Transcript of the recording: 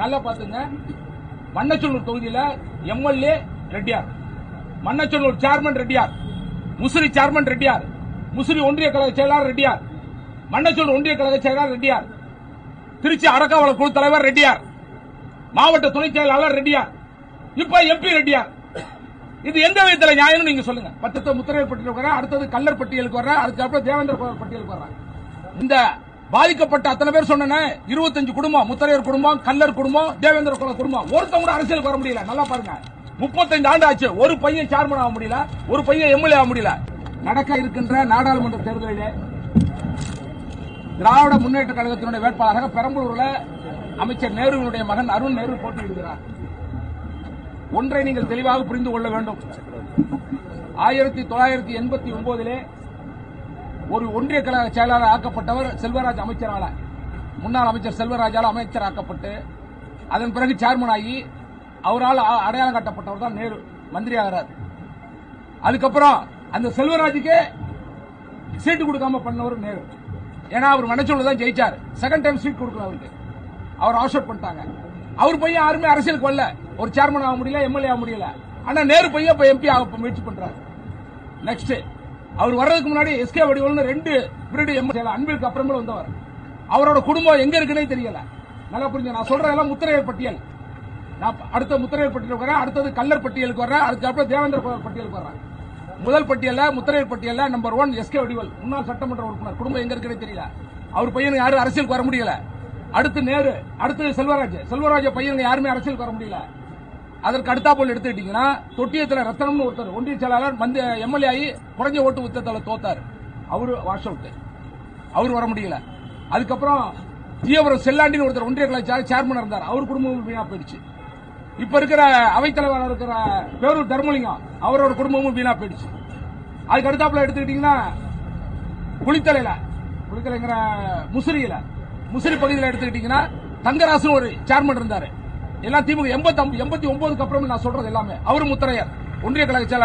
நல்லா பாத்துங்க மன்னச்சொல்லூர் தொகுதியில MLA Reddiyar. Mannachanallur chairman Reddiyar. Musiri chairman Reddiyar. Musiri ஒன்றிய கழக செயலாளர் ரெட்டியார். மன்னச்சொல்லூர் ஒன்றிய கழக செயலாளர் ரெட்டியார். திருச்சி அறக்காவலர் குழு தலைவர் ரெட்டியார். மாவட்ட துணை செயலாளர் ரெட்டியார். இப்ப எம்பி ரெட்டியார். இது எந்த விதத்தில் நியாயம் நீங்க சொல்லுங்க. பத்தத்தை முத்திரையர் பட்டியலுக்கு வர அடுத்தது கல்லர் பட்டியலுக்கு வர அதுக்கப்புறம் தேவேந்திர பட்டியலுக்கு வர இந்த பாதிக்கப்பட்ட அத்தனை பேர் சொன்ன இருபத்தஞ்சு குடும்பம் முத்தரையர் குடும்பம் கல்லர் குடும்பம் தேவேந்திர குல குடும்பம். ஒருத்தவங்க கூட அரசியலுக்கு வர முடியல. நல்லா பாருங்க. முப்பத்தஞ்சு ஆண்டு ஆச்சு. ஒரு பையன் சேர்மன் ஆக முடியல. ஒரு பையன் எம்எல்ஏ ஆக முடியல. நடக்க இருக்கின்ற நாடாளுமன்ற தேர்தலிலே திராவிட முன்னேற்ற கழகத்தினுடைய வேட்பாளராக பெரம்பலூர்ல அமைச்சர் நேருவினுடைய மகன் அருண் நேரு போட்டியிடுகிறார். ஒன்றை நீங்கள் தெளிவாக புரிந்து கொள்ள வேண்டும். ஆயிரத்தி தொள்ளாயிரத்தி எண்பத்தி ஒன்பதிலே ஒரு ஒன்றிய கழக செயலாளர் ஆக்கப்பட்டவர் செல்வராஜ் அமைச்சரால. முன்னாள் அமைச்சர் செல்வராஜால் அமைச்சர் ஆக்கப்பட்டு அதன் பிறகு சேர்மன் ஆகி அவரால் அடையாளம் காட்டப்பட்டவர் தான் நேரு மந்திரி ஆகிறார் அதுக்கப்புறம் அந்த செல்வராஜுக்கே சீட்டு கொடுக்காம பண்ணவர் நேரு. ஏன்னா அவர் மனச்சோடு தான் ஜெயிச்சார். செகண்ட் டைம் சீட் கொடுக்கல அவருக்கு. அவர் அவுட் பண்ணிட்டாங்க. அவர் பையன் யாருமே அரசியலுக்கு வரல. ஒரு சேர்மன் ஆக முடியல எம்எல்ஏ ஆக முடியல. ஆனா நேரு பையன் இப்ப எம்பி ஆக முயற்சி பண்றாரு. நெக்ஸ்ட் அவர் வர்றதுக்கு முன்னாடி எஸ்கே வடிவல்னு ரெண்டு பிரிடு எம்எல்ஏ அன்பிற்கு அப்புறமே வந்தவர். அவரோட குடும்பம் எங்க இருக்குன்னே தெரியல. நல்லா புரிஞ்சு நான் சொல்றதெல்லாம் முத்திரையர் பட்டியல். நான் அடுத்த முத்திரையர் பட்டியலுக்கு வரேன் அடுத்தது கல்லர் பட்டியலுக்கு வரேன் அதுக்கப்புறம் தேவேந்திர பட்டியலுக்கு வரேன் முதல் பட்டியல முத்திரையர் பட்டியல நம்பர் ஒன் எஸ்கே வடிவல் முன்னாள் சட்டமன்ற உறுப்பினர். குடும்பம் எங்க இருக்குன்னு தெரியல. அவர் பையனுக்கு யாரும் அரசியலுக்கு வர முடியல. அடுத்து நேரு அடுத்து செல்வராஜ். செல்வராஜ் பையனுக்கு யாருமே அரசியலுக்கு வர முடியல. அதற்கு அடுத்தா போல் எடுத்துக்கிட்டீங்கன்னா தொட்டியத்தில் ரத்தனம்னு ஒருத்தர் ஒன்றிய செயலாளர் வந்து எம்எல்ஏ ஆகி குறைஞ்ச ஓட்டு உத்தரத்தில் தோத்தார். அவரு வாஷ் அவுட் அவர் வர முடியல. அதுக்கப்புறம் ஜீவபுரம் செல்லாண்டின்னு ஒருத்தர் ஒன்றிய கலை சேர்மன் இருந்தார். அவர் குடும்பமும் வீணா போயிடுச்சு. இப்ப இருக்கிற அவைத்தலைவர் இருக்கிற பேரூர் தர்மலிங்கம் அவரோட குடும்பமும் வீணா போயிடுச்சு. அதுக்கு அடுத்தாப்புல எடுத்துக்கிட்டீங்கன்னா குளித்தலையில குளித்தலைங்கிற முசிறியில முசிறி பகுதியில் எடுத்துக்கிட்டீங்கன்னா தங்கராசன் ஒரு சேர்மன் இருந்தாரு. எல்லாம் திமுக எண்பத்தி எண்பத்தி ஒன்பதுக்கு அப்புறம் நான் சொல்றது எல்லாமே. அவரு முத்தரையர். ஒன்றிய கழக செயலாளர்.